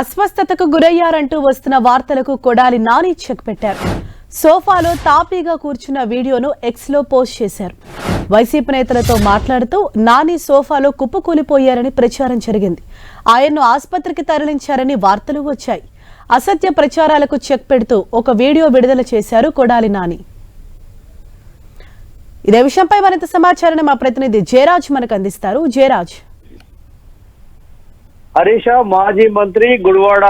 అస్వస్థతకు గురయ్యారంటూ వస్తున్న వార్తలకు కొడాలి నాని చెక్ పెట్టారు. సోఫాలో తాపీగా కూర్చున్న వీడియోను ఎక్స్లో పోస్ట్ చేశారు. వైసీపీ నేతలతో మాట్లాడుతూ నాని సోఫాలో కుప్పకూలిపోయారని ప్రచారం జరిగింది. ఆయన్ను ఆసుపత్రికి తరలించారని వార్తలు వచ్చాయి. అసత్య ప్రచారాలకు చెక్ పెడుతూ ఒక వీడియో విడుదల చేశారు కొడాలి నాని. ఇదే విషయంపై మరింత సమాచారాన్ని మా ప్రతినిధి జయరాజ్ మనకు అందిస్తారు. జయరాజ్. హరీష మాజీ మంత్రి గుడివాడ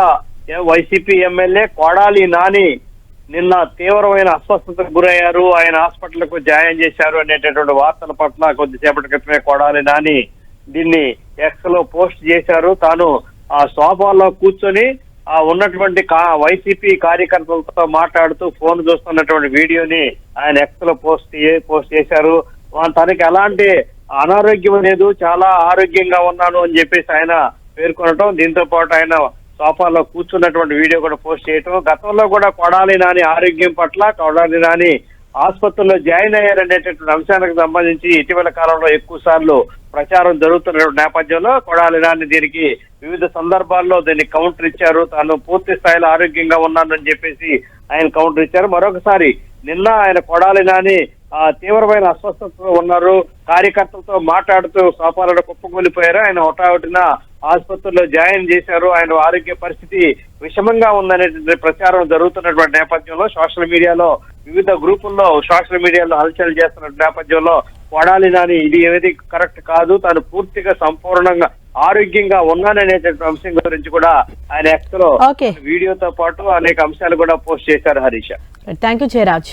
ఏ- వైసీపీ ఎమ్మెల్యే కొడాలి నాని నిన్న తీవ్రమైన అస్వస్థతకు గురయ్యారు. ఆయన హాస్పిటల్కు జాయిన్ చేశారు అనేటటువంటి వార్తల పట్ల కొద్దిసేపటి క్రితమే కొడాలి నాని దీన్ని ఎక్స్లో పోస్ట్ చేశారు. తాను ఆ సోఫాలో కూర్చొని ఆ ఉన్నటువంటి కా- వైసీపీ కార్యకర్తలతో మాట్లాడుతూ ఫోన్ చూస్తున్నటువంటి వీడియోని ఆయన ఎక్స్లో పోస్ట్ పోస్ట్ చేశారు. వా- తనకి ఎలాంటి అనారోగ్యం లేదు. చాలా ఆరోగ్యంగా ఉన్నాను అని చెప్పేసి ఆయన పేర్కొనటం దీంతో పాటు ఆయన సోఫాలో కూర్చున్నటువంటి వీడియో కూడా పోస్ట్ చేయటం గతంలో కూడా కొడాలి నాని ఆరోగ్యం పట్ల కొడాలి నాని ఆసుపత్రిలో జాయిన్ అయ్యారనేటటువంటి అంశానికి సంబంధించి ఇటీవల కాలంలో ఎక్కువ సార్లు ప్రచారం జరుగుతున్న నేపథ్యంలో కొడాలి నాని దీనికి వివిధ సందర్భాల్లో దీన్ని కౌంటర్ ఇచ్చారు. తాను పూర్తి స్థాయిలో ఆరోగ్యంగా ఉన్నానని చెప్పేసి ఆయన కౌంటర్ ఇచ్చారు. మరొకసారి నిన్న ఆయన కొడాలి నాని ఆ, తీవ్రమైన అస్వస్థతతో ఉన్నారు. కార్యకర్తలతో మాట్లాడుతూ సోఫాలలో కుప్పకూలిపోయారు. ఆయన హుటాహుటిన ఆసుపత్రిలో జాయిన్ చేశారు. ఆయన ఆరోగ్య పరిస్థితి విషమంగా ఉందనేటువంటి ప్రచారం జరుగుతున్నటువంటి నేపథ్యంలో సోషల్ మీడియాలో వివిధ గ్రూపుల్లో సోషల్ మీడియాలో హల్చల్ చేస్తున్న నేపథ్యంలో కొడాలి నాని ఇది ఏది కరెక్ట్ కాదు. తాను పూర్తిగా సంపూర్ణంగా ఆరోగ్యంగా ఉన్నాననేటువంటి అంశం గురించి కూడా ఆయన ఎక్స్లో వీడియోతో పాటు అనేక అంశాలు కూడా పోస్ట్ చేశారు హరీష్. Thank you Jayaraj.